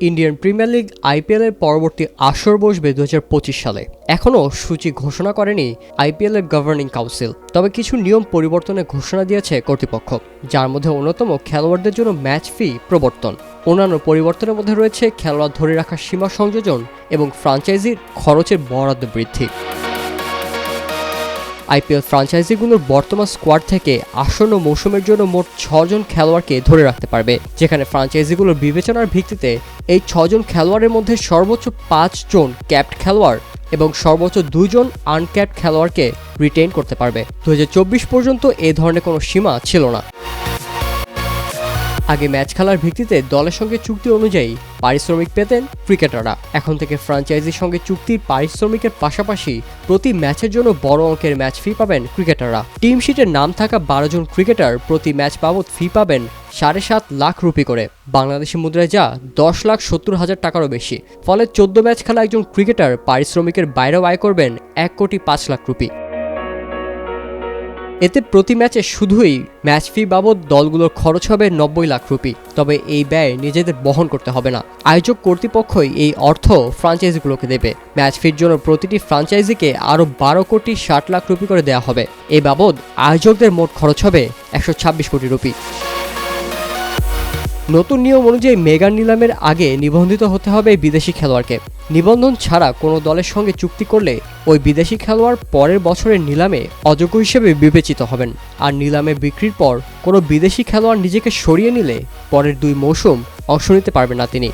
Indian premier league আইপিএলের পরবর্তী আসর বসবে দু হাজার পঁচিশ সালে। এখনও সূচি ঘোষণা করেনি আইপিএলের গভর্নিং কাউন্সিল তবে কিছু নিয়ম পরিবর্তনের ঘোষণা দিয়েছে কর্তৃপক্ষ, যার মধ্যে অন্যতম খেলোয়াড়দের জন্য ম্যাচ ফি প্রবর্তন। অন্যান্য পরিবর্তনের মধ্যে রয়েছে খেলোয়াড় ধরে রাখার সীমা সংযোজন এবং ফ্রাঞ্চাইজির খরচের বরাদ্দ বৃদ্ধি। আইপিএল ফ্রাঞ্চাইজিগুলোর বর্তমান স্কোয়াড থেকে আসন্ন মৌসুমের জন্য মোট ছজন খেলোয়াড়কে ধরে রাখতে পারবে। যেখানে ফ্রাঞ্চাইজিগুলোর বিবেচনার ভিত্তিতে এই ছজন খেলোয়াড়ের মধ্যে সর্বোচ্চ পাঁচজন ক্যাপ্ট খেলোয়াড় এবং সর্বোচ্চ দুজন আনক্যাপ্ট খেলোয়াড়কে রিটেইন করতে পারবে। দু হাজার চব্বিশ পর্যন্ত এ ধরনের কোনো সীমা ছিল না। আগে ম্যাচ খেলার ভিত্তিতে দলের সঙ্গে চুক্তি অনুযায়ী পারিশ্রমিক পেতেন ক্রিকেটাররা। এখন থেকে ফ্রাঞ্চাইজির সঙ্গে চুক্তির পারিশ্রমিকের পাশাপাশি প্রতি ম্যাচের জন্য বড় অঙ্কের ম্যাচ ফি পাবেন ক্রিকেটাররা। টিম শিটের নাম থাকা বারো জন ক্রিকেটার প্রতি ম্যাচ বাবদ ফি পাবেন সাড়ে সাত লাখ রুপি করে। বাংলাদেশি মুদ্রায় যা দশ লাখ সত্তর হাজার টাকারও বেশি। ফলে চোদ্দ ম্যাচ খেলা একজন ক্রিকেটার পারিশ্রমিকের বাইরেও আয় করবেন এক কোটি পাঁচ লাখ রুপি। এতে প্রতি ম্যাচে শুধুই ম্যাচ ফি বাবদ দলগুলোর খরচ হবে নব্বই লাখ রুপি। তবে এই ব্যয় নিজেদের বহন করতে হবে না। আয়োজক কর্তৃপক্ষই এই অর্থ ফ্রাঞ্চাইজিগুলোকে দেবে। ম্যাচ ফির জন্য প্রতিটি ফ্রাঞ্চাইজিকে আরও বারো কোটি ষাট লাখ রুপি করে দেওয়া হবে। এ বাবদ আয়োজকদের মোট খরচ হবে একশো ছাব্বিশ কোটি রুপি। নতুন নিয়ম অনুযায়ী মেগা নিলামের আগে নিবন্ধিত হতে হবে বিদেশি খেলোয়াড়কে। নিবন্ধন ছাড়া কোনো দলের সঙ্গে চুক্তি করলে ওই বিদেশি খেলোয়াড় পরের বছরের নিলামে অযোগ্য হিসেবে বিবেচিত হবেন। আর নিলামে বিক্রির পর কোনো বিদেশি খেলোয়াড় নিজেকে সরিয়ে নিলে পরের দুই মৌসুম অংশ নিতে পারবেন না তিনি।